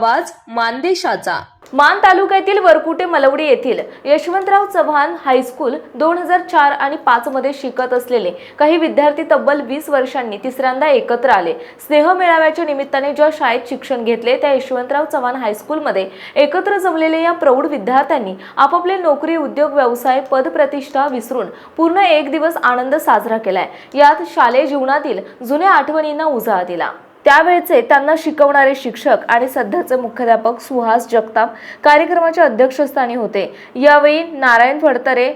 आवाज मानदेशाचा. मान तालुक्यातील वरकुटे मलवडी येथील यशवंतराव चव्हाण हायस्कूल दोन हजार चार आणि पाच मध्ये शिकत असलेले काही विद्यार्थी तब्बल वीस वर्षांनी तिसऱ्यांदा एकत्र आले. स्नेह मेळाव्याच्या निमित्ताने ज्या शाळेत शिक्षण घेतले त्या यशवंतराव चव्हाण हायस्कूलमध्ये एकत्र जमलेल्या या प्रौढ विद्यार्थ्यांनी आपापले नोकरी उद्योग व्यवसाय पद प्रतिष्ठा विसरून पूर्ण एक दिवस आनंद साजरा केलाय. यात शालेय जीवनातील जुन्या आठवणींना उजाळा दिला. त्यावेळचे त्यांना शिकवणारे शिक्षक आणि सध्याचे मुख्याध्यापक सुहास जगताप कार्यक्रमाच्या अध्यक्षस्थानी होते. यावेळी Narayan Phadtare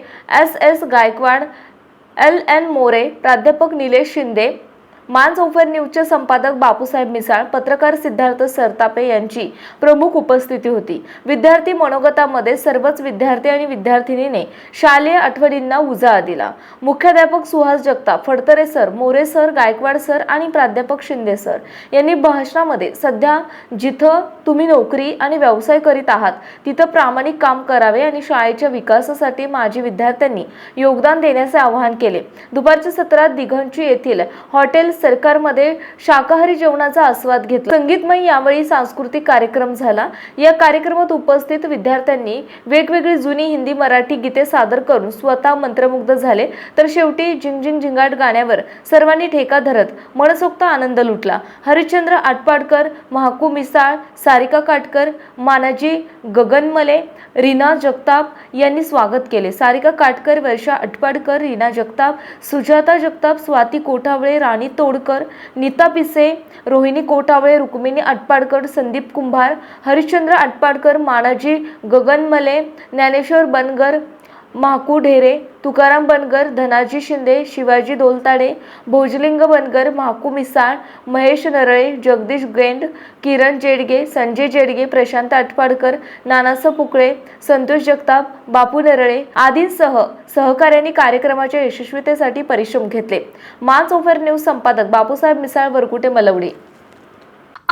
S S Gaikwad L N More प्राध्यापक निलेश शिंदे मान चौफर न्यूजचे संपादक बापूसाहेब मिसाळ पत्रकार सिद्धार्थ सरतापे यांची प्रमुख उपस्थिती होती. विद्यार्थी मनोगतामध्ये सर्वच विद्यार्थी आणि विद्यार्थिनीने शालेय आठवणींना उजाळा दिला. मुख्याध्यापक Suhas Jagtap Phadtare sir More sir Gaikwad sir आणि प्राध्यापक शिंदे सर यांनी भाषणामध्ये सध्या जिथं तुम्ही नोकरी आणि व्यवसाय करीत आहात तिथं प्रामाणिक काम करावे आणि शाळेच्या विकासासाठी माजी विद्यार्थ्यांनी योगदान देण्याचे आवाहन केले. दुपारच्या सत्रात दिघंची येथील हॉटेल सरकारमध्ये शाकाहारी जेवणाचा आस्वाद घेतला. संगीतमय यावेळी सांस्कृतिक कार्यक्रम झाला. या कार्यक्रमात उपस्थित विद्यार्थ्यांनी वेगवेगळी जुनी हिंदी मराठी गीते सादर करून स्वतः मंत्रमुग्ध झाले. तर शेवटी झिंगझिंग झिंगाट गाण्यावर सर्वांनी ठेका धरत मनसोक्त आनंद लुटला. हरिश्चंद्र आटपाडकर महाकू मिसाळ सारिका काटकर मानाजी गगनमले रीना जगताप यांनी स्वागत केले. सारिका काटकर वर्षा अटपाडकर रीना जगताप सुजाता जगताप स्वाती कोठावळे राणी तो तोडकर नीता पिसे रोहिणी कोटावळे रुक्मिणी आटपाडकर संदीप कुंभार हरिश्चंद्र आटपाडकर मानाजी गगनमले ज्ञानेश्वर बनगर महाकू ढेरे तुकाराम बनगर धनाजी शिंदे शिवाजी दोलताडे भोजलिंग बनगर महाकू मिसाळ महेश नरळे जगदीश गेंड किरण जेडगे संजय जेडगे प्रशांत आटपाडकर नानासा पुकळे संतोष जगताप बापू नरळे आदींसह सहकाऱ्यांनी कार्यक्रमाच्या यशस्वीतेसाठी परिश्रम घेतले. मा चोफर न्यूज संपादक बापूसाहेब मिसाळ वरकुटे मलवडे.